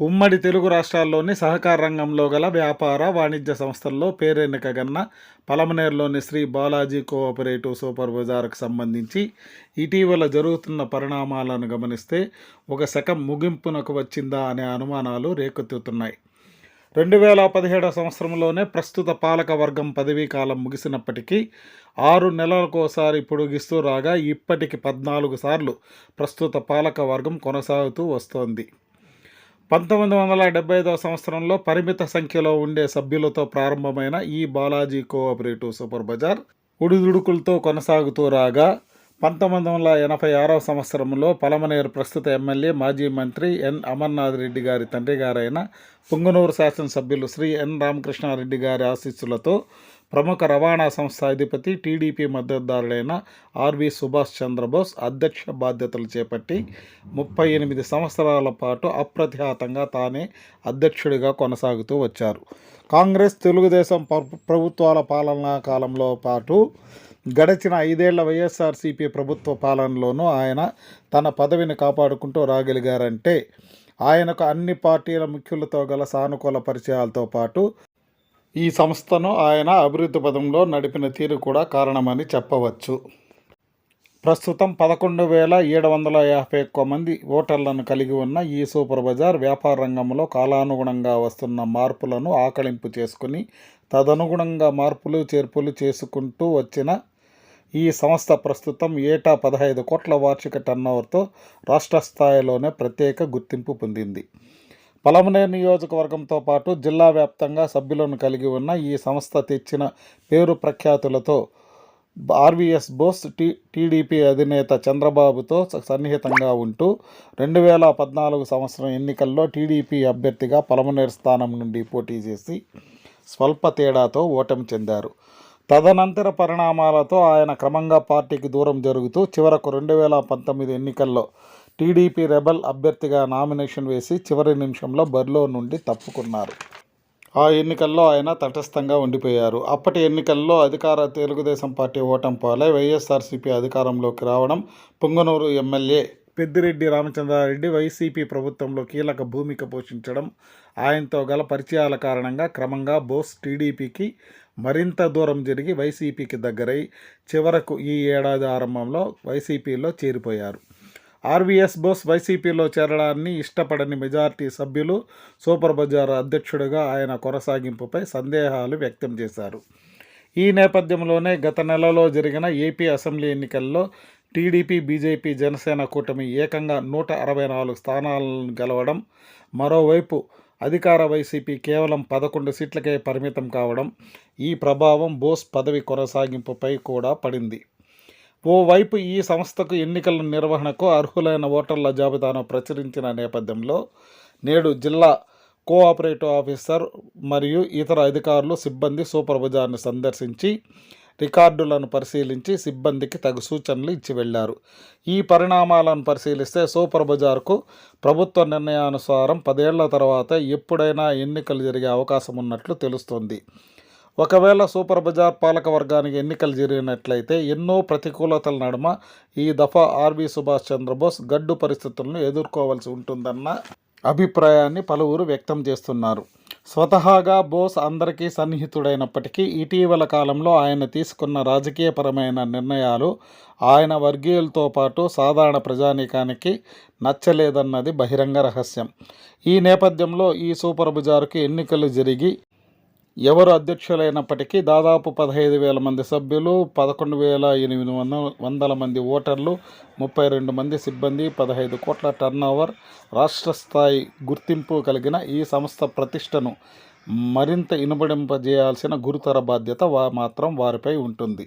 ఉమ్మడి తెలుగు రాష్ట్రాల్లోని సహకార రంగంలో గల వ్యాపార వాణిజ్య సంస్థల్లో పేరెన్నికగన్న పలమనేరులోని శ్రీ బాలాజీ కోఆపరేటివ్ సూపర్ బజార్కు సంబంధించి ఇటీవల జరుగుతున్న పరిణామాలను గమనిస్తే ఒక శకం ముగింపునకు వచ్చిందా అనే అనుమానాలు రేకెత్తుతున్నాయి. రెండు వేల పదిహేడవ సంవత్సరంలోనే ప్రస్తుత పాలక వర్గం పదవీ కాలం ముగిసినప్పటికీ ఆరు నెలలకోసారి పొడిగిస్తూ రాగా ఇప్పటికి పద్నాలుగు సార్లు ప్రస్తుత పాలక వర్గం కొనసాగుతూ వస్తోంది. పంతొమ్మిది వందల డెబ్బై ఐదవ సంవత్సరంలో పరిమిత సంఖ్యలో ఉండే సభ్యులతో ప్రారంభమైన ఈ బాలాజీ కోఆపరేటివ్ సూపర్ బజార్ ఉడిదుడుకులతో కొనసాగుతూ రాగా పంతొమ్మిది వందల ఎనభై ఆరవ సంవత్సరంలో పలమనేరు ప్రస్తుత ఎమ్మెల్యే మాజీ మంత్రి ఎన్ అమర్నాథ్ రెడ్డి గారి తండ్రి గారైన పుంగనూరు శాసనసభ్యులు శ్రీ ఎన్ రామకృష్ణారెడ్డి గారి ఆశీస్సులతో ప్రముఖ రవాణా సంస్థ అధిపతి టీడీపీ మద్దతుదారుడైన ఆర్వి సుభాష్ చంద్రబోస్ అధ్యక్ష బాధ్యతలు చేపట్టి ముప్పై ఎనిమిది సంవత్సరాల పాటు అప్రతిహాతంగా తానే అధ్యక్షుడిగా కొనసాగుతూ వచ్చారు. కాంగ్రెస్ తెలుగుదేశం ప్రభుత్వాల పాలనా కాలంలో పాటు గడిచిన ఐదేళ్ళ వైఎస్ఆర్సీపీ ప్రభుత్వ పాలనలోనూ ఆయన తన పదవిని కాపాడుకుంటూ రాగలిగారంటే ఆయనకు అన్ని పార్టీల ముఖ్యులతో గల సానుకూల పరిచయాలతో పాటు ఈ సంస్థను ఆయన అభివృద్ధి పదంలో నడిపిన తీరు కూడా కారణమని చెప్పవచ్చు. ప్రస్తుతం పదకొండు వేల ఏడు వందల యాభై ఒక్క మంది ఓటర్లను కలిగి ఉన్న ఈ సూపర్ బజార్ వ్యాపార రంగంలో కాలానుగుణంగా వస్తున్న మార్పులను ఆకళింపు చేసుకుని తదనుగుణంగా మార్పులు చేర్పులు చేసుకుంటూ వచ్చిన ఈ సంస్థ ప్రస్తుతం ఏటా పదహైదు కోట్ల వార్షిక టర్నోవర్తో రాష్ట్ర స్థాయిలోనే ప్రత్యేక గుర్తింపు పొందింది. పలమనేరు నియోజకవర్గంతో పాటు జిల్లా వ్యాప్తంగా సభ్యులను కలిగి ఉన్న ఈ సంస్థ తెచ్చిన పేరు ప్రఖ్యాతులతో ఆర్వీఎస్ బోస్ టీ టీడీపీ అధినేత చంద్రబాబుతో సన్నిహితంగా ఉంటూ రెండు వేల పద్నాలుగు సంవత్సరం ఎన్నికల్లో టీడీపీ అభ్యర్థిగా పలమనేరు స్థానం నుండి పోటీ చేసి స్వల్ప తేడాతో ఓటమి చెందారు. తదనంతర పరిణామాలతో ఆయన క్రమంగా పార్టీకి దూరం జరుగుతూ చివరకు రెండు వేల పంతొమ్మిది ఎన్నికల్లో టీడీపీ రెబల్ అభ్యర్థిగా నామినేషన్ వేసి చివరి నిమిషంలో బరిలో నుండి తప్పుకున్నారు. ఆ ఎన్నికల్లో ఆయన తటస్థంగా ఉండిపోయారు. అప్పటి ఎన్నికల్లో అధికార తెలుగుదేశం పార్టీ ఓటం పాలై వైఎస్ఆర్సీపీ అధికారంలోకి రావడం పుంగనూరు ఎమ్మెల్యే పెద్దిరెడ్డి రామచంద్రారెడ్డి వైసీపీ ప్రభుత్వంలో కీలక భూమిక పోషించడం ఆయనతో గల పరిచయాల కారణంగా క్రమంగా బోస్ టీడీపీకి మరింత దూరం జరిగి వైసీపీకి దగ్గరై చివరకు ఈ ఏడాది ఆరంభంలో వైసీపీలో చేరిపోయారు. ఆర్వీఎస్ బోస్ వైసీపీలో చేరడాన్ని ఇష్టపడని మెజార్టీ సభ్యులు సూపర్ బజార్ అధ్యక్షుడిగా ఆయన కొనసాగింపుపై సందేహాలు వ్యక్తం చేశారు. ఈ నేపథ్యంలోనే గత నెలలో జరిగిన ఏపీ అసెంబ్లీ ఎన్నికల్లో టీడీపీ బీజేపీ జనసేన కూటమి ఏకంగా నూట అరవై నాలుగు స్థానాలను గెలవడం మరోవైపు అధికార వైసీపీ కేవలం పదకొండు సీట్లకే పరిమితం కావడం ఈ ప్రభావం బోస్ పదవి కొనసాగింపుపై కూడా పడింది. ఓవైపు ఈ సంస్థకు ఎన్నికల నిర్వహణకు అర్హులైన ఓటర్ల జాబితాను ప్రచురించిన నేపథ్యంలో నేడు జిల్లా కోఆపరేటివ్ ఆఫీసర్ మరియు ఇతర అధికారులు సిబ్బంది సూపర్ బజార్ను సందర్శించి రికార్డులను పరిశీలించి సిబ్బందికి తగు సూచనలు ఇచ్చి వెళ్ళారు. ఈ పరిణామాలను పరిశీలిస్తే సూపర్ బజార్కు ప్రభుత్వ నిర్ణయానుసారం పదేళ్ళ తర్వాత ఎప్పుడైనా ఎన్నికలు జరిగే అవకాశం ఉన్నట్లు తెలుస్తోంది. ఒకవేళ సూపర్ బజార్ పాలక వర్గానికి ఎన్నికలు జరిగినట్లయితే ఎన్నో ప్రతికూలతల నడుమ ఈ దఫా ఆర్వి సుభాష్ చంద్రబోస్ గడ్డు పరిస్థితులను ఎదుర్కోవాల్సి ఉంటుందన్న అభిప్రాయాన్ని పలువురు వ్యక్తం చేస్తున్నారు. స్వతహాగా బోస్ అందరికీ సన్నిహితుడైనప్పటికీ ఇటీవల కాలంలో ఆయన తీసుకున్న రాజకీయపరమైన నిర్ణయాలు ఆయన వర్గీయులతో పాటు సాధారణ ప్రజానీకానికి నచ్చలేదన్నది బహిరంగ రహస్యం. ఈ నేపథ్యంలో ఈ సూపర్ బజారుకి ఎన్నికలు జరిగి ఎవరు అధ్యక్షులైనప్పటికీ దాదాపు పదహైదు వేల మంది సభ్యులు పదకొండు వేల ఎనిమిది వంద వందల మంది ఓటర్లు ముప్పై రెండు మంది సిబ్బంది పదహైదు కోట్ల టర్నోవర్ రాష్ట్ర స్థాయి గుర్తింపు కలిగిన ఈ సంస్థ ప్రతిష్టను మరింత ఇనుబడింపజేయాల్సిన గురుతర బాధ్యత వా మాత్రం వారిపై ఉంటుంది.